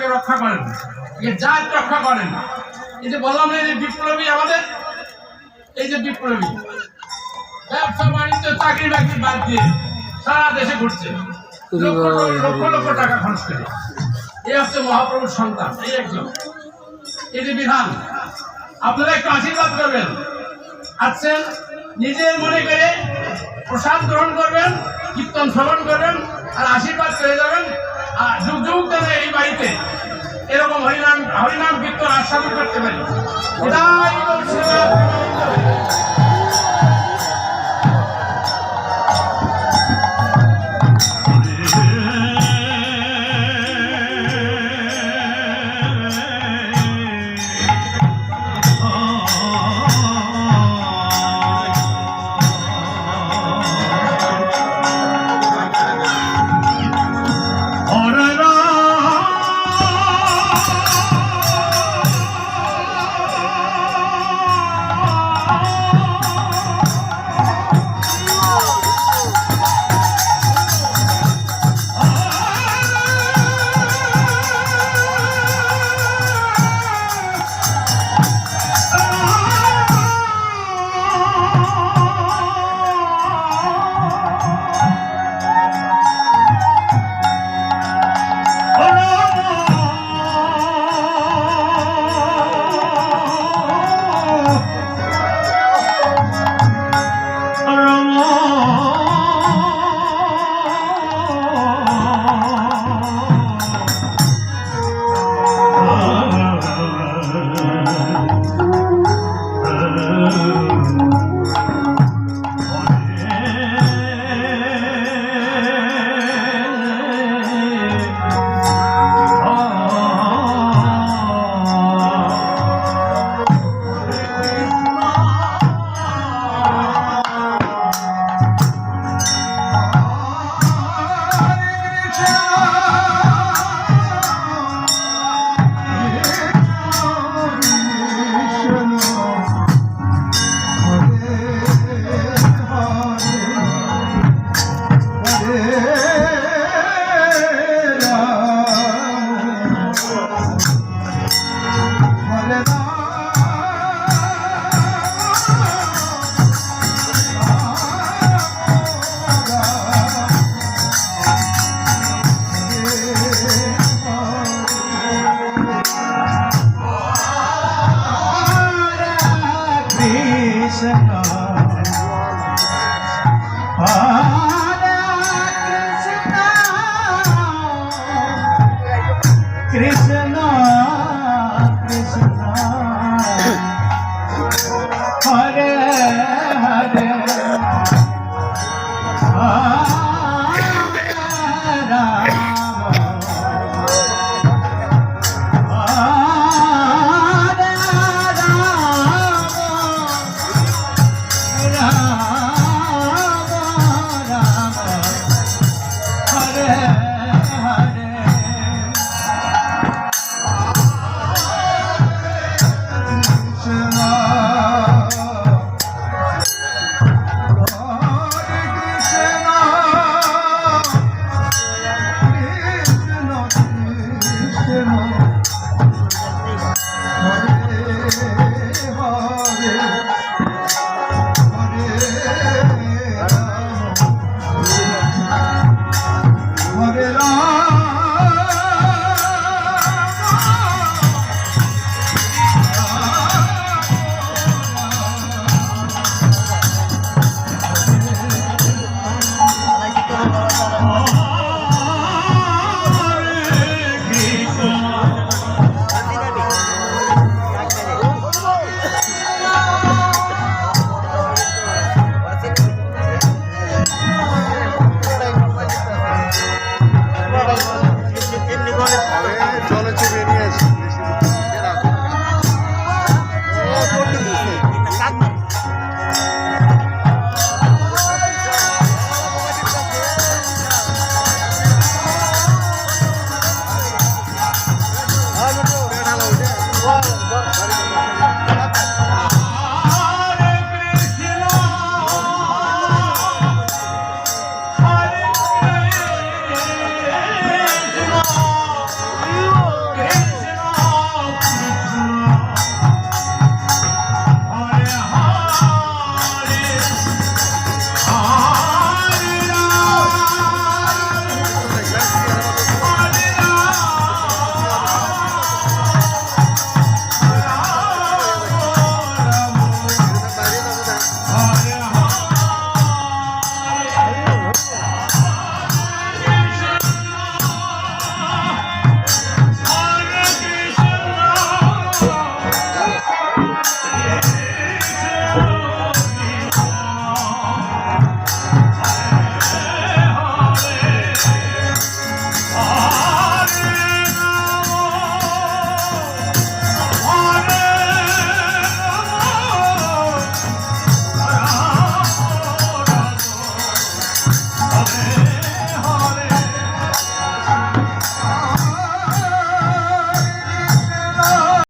তাকে রক্ষা করেন। একে জাত রক্ষা করেন। এই যে বললাম এই যে বিপ্লবী আমাদের, এই যে বিপ্লবী, ব্যবসা, বাণিজ্য, চাকরি, বাকরি বাদ দিয়ে সারা দেশে ঘুরছে। লক্ষ লক্ষ টাকা খরচ করে। এই হচ্ছে মহাপ্রভুর সন্তান, এই একজন। এই যে বিধান, আপনারা একটু আশীর্বাদ করবেন। আসছেন, নিজের মনে করে প্রসাদ গ্রহণ করবেন, কীর্তন শ্রবণ করবেন, আর আশীর্বাদ করে যাবেন। এরকম হরিনাম হরিনাম কীর্তন আস্বাদন করতে পারি कृष्ण